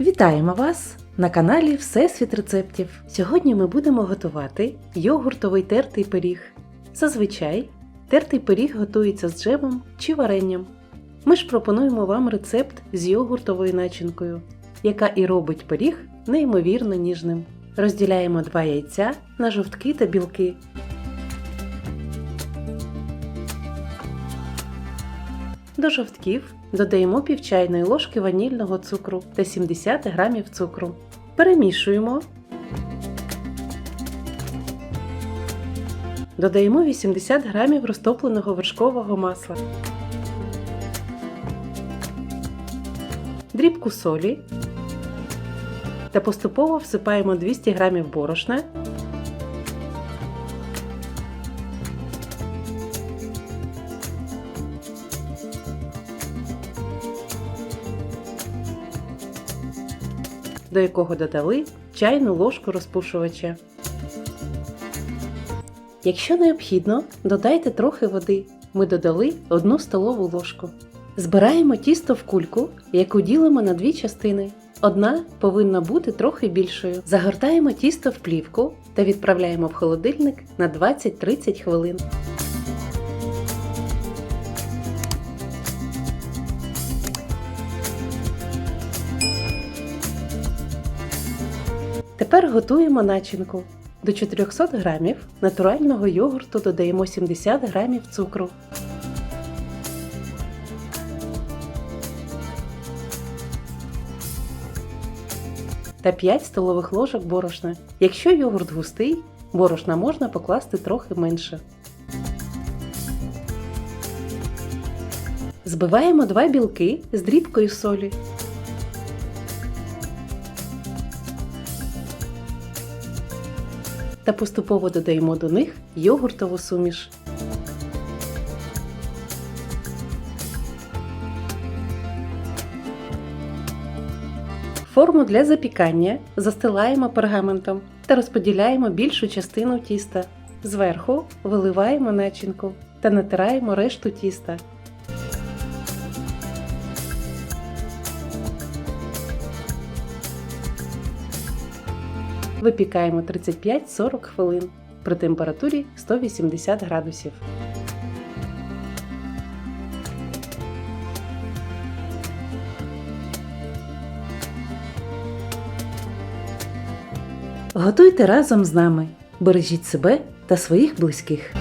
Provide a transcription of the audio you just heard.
Вітаємо вас на каналі Всесвіт рецептів. Сьогодні ми будемо готувати йогуртовий тертий пиріг. Зазвичай тертий пиріг готується з джемом чи варенням. Ми ж пропонуємо вам рецепт з йогуртовою начинкою, яка і робить пиріг неймовірно ніжним. Розділяємо два яйця на жовтки та білки. До жовтків додаємо пів чайної ложки ванільного цукру та 70 г цукру. Перемішуємо. Додаємо 80 г розтопленого вершкового масла, дрібку солі та поступово всипаємо 200 г борошна до якого додали чайну ложку розпушувача. Якщо необхідно, додайте трохи води. Ми додали 1 столову ложку. Збираємо тісто в кульку, яку ділимо на дві частини. Одна повинна бути трохи більшою. Загортаємо тісто в плівку та відправляємо в холодильник на 20-30 хвилин. Тепер готуємо начинку. До 400 г натурального йогурту додаємо 70 г цукру. Та 5 столових ложок борошна. Якщо йогурт густий, борошна можна покласти трохи менше. Збиваємо два білки з дрібкою солі. Та поступово додаємо до них йогуртову суміш. Форму для запікання застилаємо пергаментом та розподіляємо більшу частину тіста. Зверху виливаємо начинку та натираємо решту тіста. Випікаємо 35-40 хвилин при температурі 180 градусів. Готуйте разом з нами. Бережіть себе та своїх близьких.